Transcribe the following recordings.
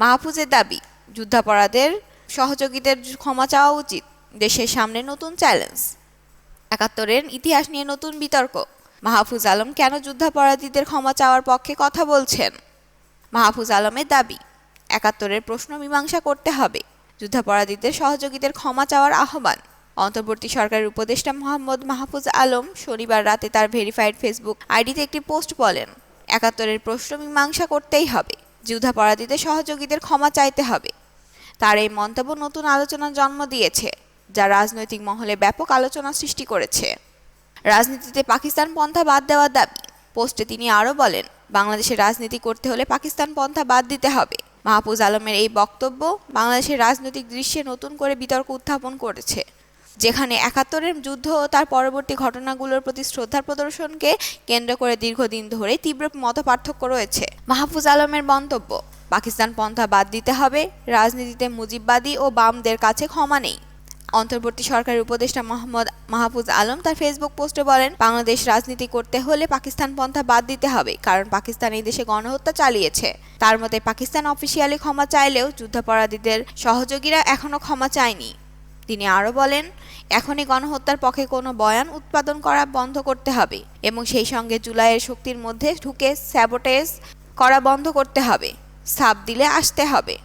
মাহফুজের দাবি, যুদ্ধাপরাধের সহযোগীদের ক্ষমা চাওয়া উচিত, দেশের সামনে নতুন চ্যালেঞ্জ। একাত্তরের ইতিহাস নিয়ে নতুন বিতর্ক, মাহফুজ আলম কেন যুদ্ধাপরাধীদের ক্ষমা চাওয়ার পক্ষে কথা বলছেন? মাহফুজ আলমের দাবি, একাত্তরের প্রশ্ন মীমাংসা করতে হবে, যুদ্ধাপরাধীদের সহযোগীদের ক্ষমা চাওয়ার আহ্বান। অন্তর্বর্তী সরকারের উপদেষ্টা মোহাম্মদ মাহফুজ আলম শনিবার রাতে তার ভেরিফাইড ফেসবুক আইডিতে একটি পোস্ট বলেন, একাত্তরের প্রশ্ন মীমাংসা করতেই হবে। যুদ্ধাপরাধীদের সহযোগীদের ক্ষমা চাইতে হবে। তার এই মন্তব্য নতুন আলোচনার জন্ম দিয়েছে, যা রাজনৈতিক মহলে ব্যাপক আলোচনা সৃষ্টি করেছে। রাজনীতিতে পাকিস্তান পন্থা বাদ দেওয়ার দাবি। পোস্টে তিনি আরও বলেন বাংলাদেশের রাজনীতি করতে হলে পাকিস্তান পন্থা বাদ দিতে হবে। মাহফুজ আলমের এই বক্তব্য বাংলাদেশের রাজনৈতিক দৃশ্যে নতুন করে বিতর্ক উত্থাপন করেছে। যেখানে একাত্তরের যুদ্ধ ও তার পরবর্তী ঘটনাগুলোর প্রতি শ্রদ্ধা প্রদর্শনকে কেন্দ্র করে দীর্ঘদিন ধরে তীব্র মতপার্থক্য রয়েছে। মাহফুজ আলমের মন্তব্য, পাকিস্তান পন্থা বাদ দিতে হবে, রাজনীতিতে মুজিববাদী ও বামদের কাছে ক্ষমা নেই। অন্তর্বর্তী সরকারের উপদেষ্টা মোহাম্মদ মাহফুজ আলম তার ফেসবুক পোস্টে বলেন, বাংলাদেশ রাজনীতি করতে হলে পাকিস্তান পন্থা বাদ দিতে হবে, কারণ পাকিস্তান এই দেশে গণহত্যা চালিয়েছে। তার মতে পাকিস্তান অফিসিয়ালি ক্ষমা চাইলেও যুদ্ধাপরাধীদের সহযোগীরা এখনও ক্ষমা চায়নি। তিনি আরও বলেন, এখনই গণহত্যার পক্ষে কোনো বয়ান উৎপাদন করা বন্ধ করতে হবে এবং সেই সঙ্গে জুলাইয়ের শক্তির মধ্যে ঢুকে স্যাবোটেজ করা বন্ধ করতে হবে সাপ দিলে আসতে হবে।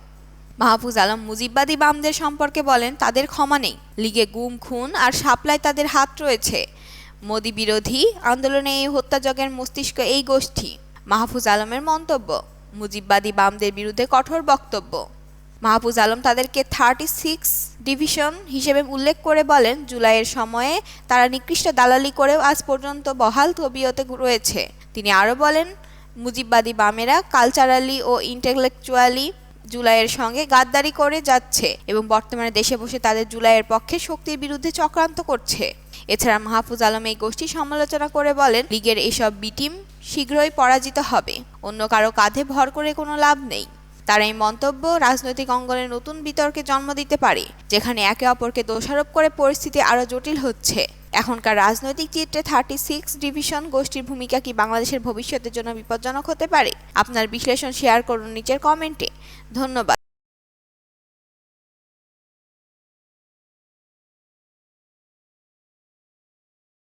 মাহফুজ আলম মুজিববাদী বামদের সম্পর্কে বলেন, তাদের ক্ষমা নেই। লিগে গুম, খুন আর সাপ্লাই তাদের হাত রয়েছে। মোদি বিরোধী আন্দোলনে এই হত্যাযজ্ঞের মস্তিষ্ক এই গোষ্ঠী। মাহফুজ আলমের মন্তব্য, মুজিববাদী বামদের বিরুদ্ধে কঠোর বক্তব্য। মাহফুজ আলম তাদেরকে থার্টি সিক্স ডিভিশন হিসেবে উল্লেখ করে বলেন, জুলাইয়ের সময়ে তারা নিকৃষ্ট দালালি করেও আজ পর্যন্ত বহাল তবিয়তে রয়েছে। তিনি আরও বলেন, মুজিববাদী বামেরা কালচারালি ও ইন্টেলেকচুয়ালি জুলাইয়ের সঙ্গে গাদ্দারি করে যাচ্ছে এবং বর্তমানে দেশে বসে তাদের জুলাইয়ের পক্ষে শক্তির বিরুদ্ধে চক্রান্ত করছে। এছাড়া মাহফুজ আলম এই গোষ্ঠী সমালোচনা করে বলেন, লীগের এসব বিটিম শীঘ্রই পরাজিত হবে। অন্য কারও কাঁধে ভর করে কোনো লাভ নেই। তার এই মন্তব্য রাজনৈতিক অঙ্গনে নতুন বিতর্কে জন্ম দিতে পারে, যেখানে একে অপরকে দোষারোপ করে পরিস্থিতি আরও জটিল হচ্ছে। এখনকার রাজনৈতিক চিত্রে থার্টি সিক্স ডিভিশন গোষ্ঠীর ভূমিকা কি বাংলাদেশের ভবিষ্যতের জন্য বিপজ্জনক হতে পারে? আপনার বিশ্লেষণ শেয়ার করুন নিচের কমেন্টে ধন্যবাদ।